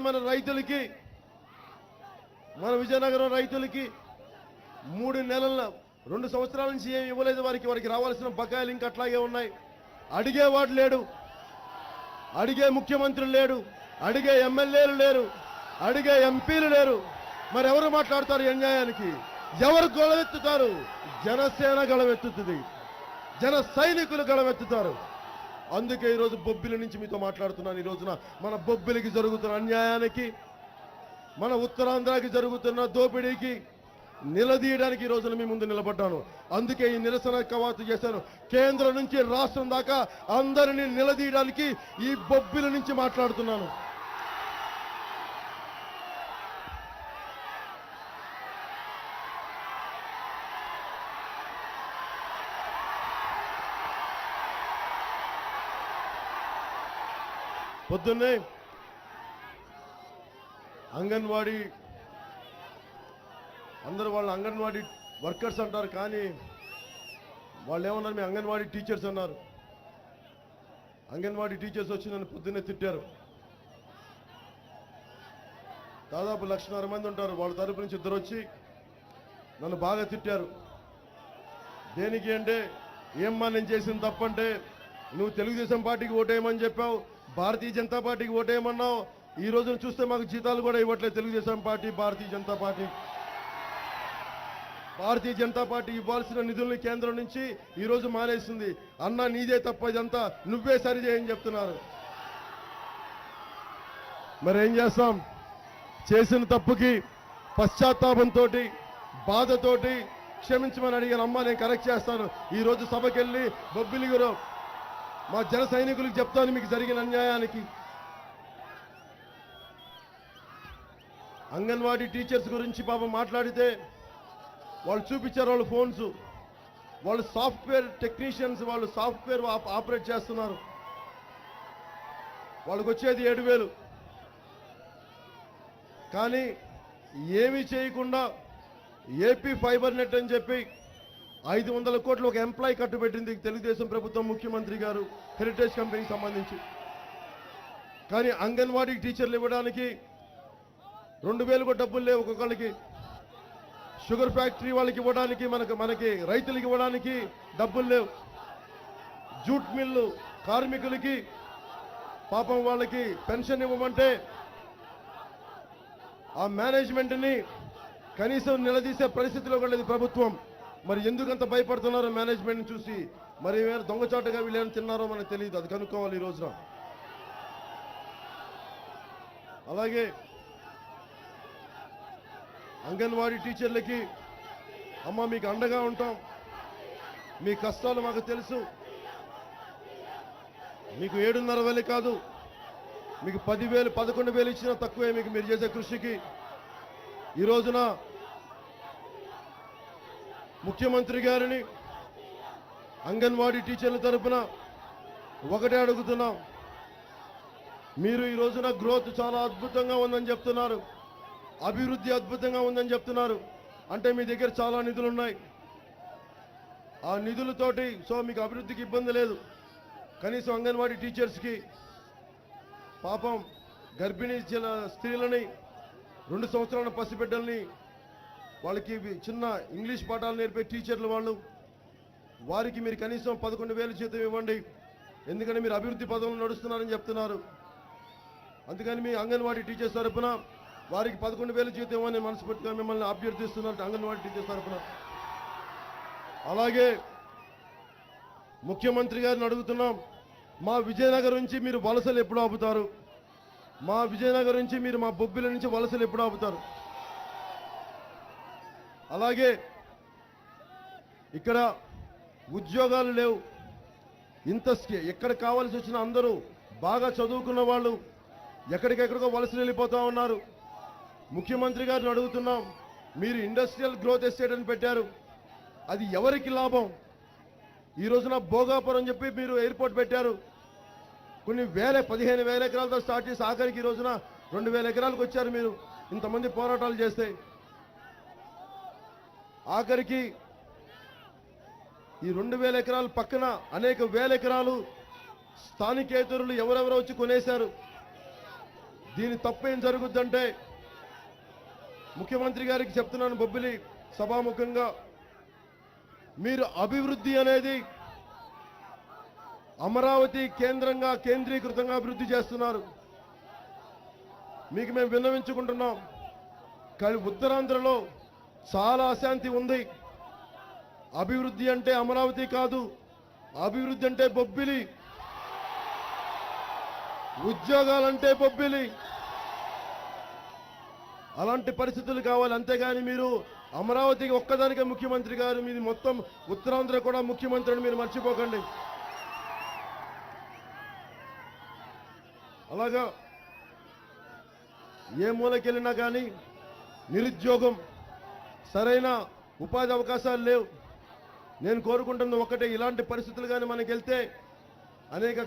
మన రైతులకి మన విజయనగరం రైతులకి మూడు నెలల రెండు సంవత్సరాల నుంచి ఏమి ఇవ్వలేదు వారికి వారికి రావాల్సిన బకాయిలు ఇంకా అట్లాగే ఉన్నాయి. అడిగేవాడు లేడు అడిగే ముఖ్యమంత్రులు లేడు అడిగే ఎమ్మెల్యేలు లేరు అడిగే ఎంపీలు లేరు. మరి ఎవరు మాట్లాడతారు అన్యాయానికి? ఎవరు గొడవెత్తుతారు? జనసేన గొడవెత్తుతుంది. జన సైనికులు గొడవెత్తుతారు. అందుకే ఈరోజు బొబ్బిలి నుంచి మీతో మాట్లాడుతున్నాను. ఈ రోజున మన బొబ్బిలికి జరుగుతున్న అన్యాయానికి మన ఉత్తరాంధ్రకి జరుగుతున్న దోపిడీకి నిలదీయడానికి ఈ రోజున మీ ముందు నిలబడ్డాను. అందుకే ఈ నిరసన కవాతు చేశాను. కేంద్రం నుంచి రాష్ట్రం దాకా అందరినీ నిలదీయడానికి ఈ బొబ్బిల నుంచి మాట్లాడుతున్నాను. పొద్దున్నే అంగన్వాడీ అందరూ వాళ్ళు అంగన్వాడీ వర్కర్స్ అంటారు కానీ వాళ్ళు ఏమన్నారు మీ అంగన్వాడీ టీచర్స్ అన్నారు. అంగన్వాడీ టీచర్స్ వచ్చి నన్ను పొద్దున్నే తిట్టారు. దాదాపు లక్షన్నర మంది ఉంటారు వాళ్ళ తరపు నుంచి ఇద్దరు వచ్చి నన్ను బాగా తిట్టారు. దేనికి అంటే ఏమ్మా నేను చేసిన తప్పంటే నువ్వు తెలుగుదేశం పార్టీకి ఓటేయమని చెప్పావు భారతీయ జనతా పార్టీకి ఓటేయమన్నాం ఈ రోజున చూస్తే మాకు జీతాలు కూడా ఇవ్వట్లేదు Telugu Desam party Bharatiya Janata party. Bharatiya Janata party ఇవ్వాల్సిన నిధుల్ని కేంద్రం నుంచి ఈరోజు మానేస్తుంది అన్న నీదే తప్ప ఇదంతా నువ్వే సరిచేయని చెప్తున్నారు. మరి ఏం చేస్తాం? చేసిన తప్పుకి పశ్చాత్తాపంతో బాధతోటి క్షమించమని అడిగాను అమ్మ నేను కరెక్ట్ చేస్తాను. ఈ రోజు సభకి బొబ్బిలిగురు మా జన సైనికులకు చెప్తాను మీకు జరిగిన అన్యాయానికి. అంగన్వాడీ టీచర్స్ గురించి పాపం మాట్లాడితే వాళ్ళు చూపించారు వాళ్ళ ఫోన్స్. వాళ్ళు సాఫ్ట్వేర్ టెక్నీషియన్స్ వాళ్ళు సాఫ్ట్వేర్ ఆపరేట్ చేస్తున్నారు. వాళ్ళకు వచ్చేది ఏడు వేలు. కానీ ఏమీ చేయకుండా ఏపీ ఫైబర్ నెట్ అని చెప్పి ఐదు వందల కోట్లు ఒక ఎంప్లాయ్ కట్టుబెట్టింది తెలుగుదేశం ప్రభుత్వం ముఖ్యమంత్రి గారు హెరిటేజ్ కంపెనీకి సంబంధించి. కానీ అంగన్వాడీ టీచర్లు ఇవ్వడానికి రెండు వేలు కూడా డబ్బులు లేవు ఒక్కొక్కళ్ళకి. షుగర్ ఫ్యాక్టరీ వాళ్ళకి ఇవ్వడానికి మనకు మనకి రైతులకి ఇవ్వడానికి డబ్బులు లేవు. జూట్ మిల్లు కార్మికులకి పాపం వాళ్ళకి పెన్షన్ ఇవ్వమంటే ఆ మేనేజ్మెంట్ని కనీసం నిలదీసే పరిస్థితిలో కూడా లేదు ప్రభుత్వం. మరి ఎందుకంత భయపడుతున్నారో మేనేజ్మెంట్ని చూసి మరి వేరే దొంగచాటుగా వీళ్ళని తిన్నారో మనకు తెలియదు. అది కనుక్కోవాలి ఈ రోజున. అలాగే అంగన్వాడీ టీచర్లకి అమ్మ మీకు అండగా ఉంటాం. మీ కష్టాలు మాకు తెలుసు. మీకు ఏడున్నర వేలు కాదు. మీకు పదివేలు పదకొండు వేలు ఇచ్చినా తక్కువే మీకు మీరు చేసే కృషికి. ఈ రోజున ముఖ్యమంత్రి గారిని అంగన్వాడీ టీచర్ల తరపున ఒకటే అడుగుతున్నాం. మీరు ఈ రోజున గ్రోత్ చాలా అద్భుతంగా ఉందని చెప్తున్నారు. అభివృద్ధి అద్భుతంగా ఉందని చెప్తున్నారు. అంటే మీ దగ్గర చాలా నిధులు ఉన్నాయి ఆ నిధులతోటి సో మీకు అభివృద్ధికి ఇబ్బంది లేదు. కనీసం అంగన్వాడీ టీచర్స్కి పాపం గర్భిణీ స్త్రీలని రెండు సంవత్సరాల పసిబిడ్డల్ని వాళ్ళకి చిన్న ఇంగ్లీష్ పాఠాలు నేర్పే టీచర్లు వాళ్ళు. వారికి మీరు కనీసం పదకొండు వేల జీతం ఇవ్వండి. ఎందుకంటే మీరు అభివృద్ధి పదంలో నడుస్తున్నారని చెప్తున్నారు. అందుకని మీ అంగన్వాడీ టీచర్స్ తరఫున వారికి పదకొండు వేలు జీతం ఇవ్వని మనస్ఫూర్తిగా మిమ్మల్ని అభ్యర్థిస్తున్నారు అంగన్వాడీ టీచర్స్ తరపున. అలాగే ముఖ్యమంత్రి గారిని అడుగుతున్నాం మా విజయనగరం నుంచి మీరు వలసలు ఎప్పుడు ఆపుతారు? మా విజయనగరం నుంచి మీరు మా బొబ్బిల నుంచి వలసలు ఎప్పుడు ఆపుతారు? అలాగే ఇక్కడ ఉద్యోగాలు లేవు. ఇంత ఎక్కడ కావాల్సి వచ్చిన అందరూ బాగా చదువుకున్న వాళ్ళు ఎక్కడికెక్కడికో వలసలు వెళ్ళిపోతా ఉన్నారు. ముఖ్యమంత్రి గారిని అడుగుతున్నాం మీరు ఇండస్ట్రియల్ గ్రోత్ ఎస్టేట్ అని పెట్టారు. అది ఎవరికి లాభం? ఈ రోజున భోగాపురం చెప్పి మీరు ఎయిర్పోర్ట్ పెట్టారు. కొన్ని వేల పదిహేను వేల ఎకరాలతో స్టార్ట్ చేసి ఆఖరికి ఈ రోజున రెండు వేల ఎకరాలకు వచ్చారు మీరు. ఇంతమంది పోరాటాలు చేస్తే ఆఖరికి ఈ రెండు వేల ఎకరాల పక్కన అనేక వేల ఎకరాలు స్థానికేతరులు ఎవరెవరో వచ్చి కొనేశారు. దీని తప్పేం జరుగుద్దంటే ముఖ్యమంత్రి గారికి చెప్తున్నాను బొబ్బిలి సభాముఖంగా మీరు అభివృద్ధి అనేది అమరావతి కేంద్రంగా కేంద్రీకృతంగా అభివృద్ధి చేస్తున్నారు. మీకు మేము విన్నవించుకుంటున్నాం. కానీ ఉత్తరాంధ్రలో చాలా అశాంతి ఉంది. అభివృద్ధి అంటే అమరావతి కాదు అభివృద్ధి అంటే బొబ్బిలి. ఉద్యోగాలంటే బొబ్బిలి. అలాంటి పరిస్థితులు కావాలి. అంతేగాని మీరు అమరావతికి ఒక్కదానికే ముఖ్యమంత్రి గారు మీది మొత్తం ఉత్తరాంధ్ర కూడా ముఖ్యమంత్రి అని మీరు మర్చిపోకండి. అలాగా ఏ మూలకెళ్ళినా కానీ నిరుద్యోగం సరైన ఉపాధి అవకాశాలు లేవు. నేను కోరుకుంటున్న ఒకటే ఇలాంటి పరిస్థితులు కానీ మనకి వెళ్తే అనేక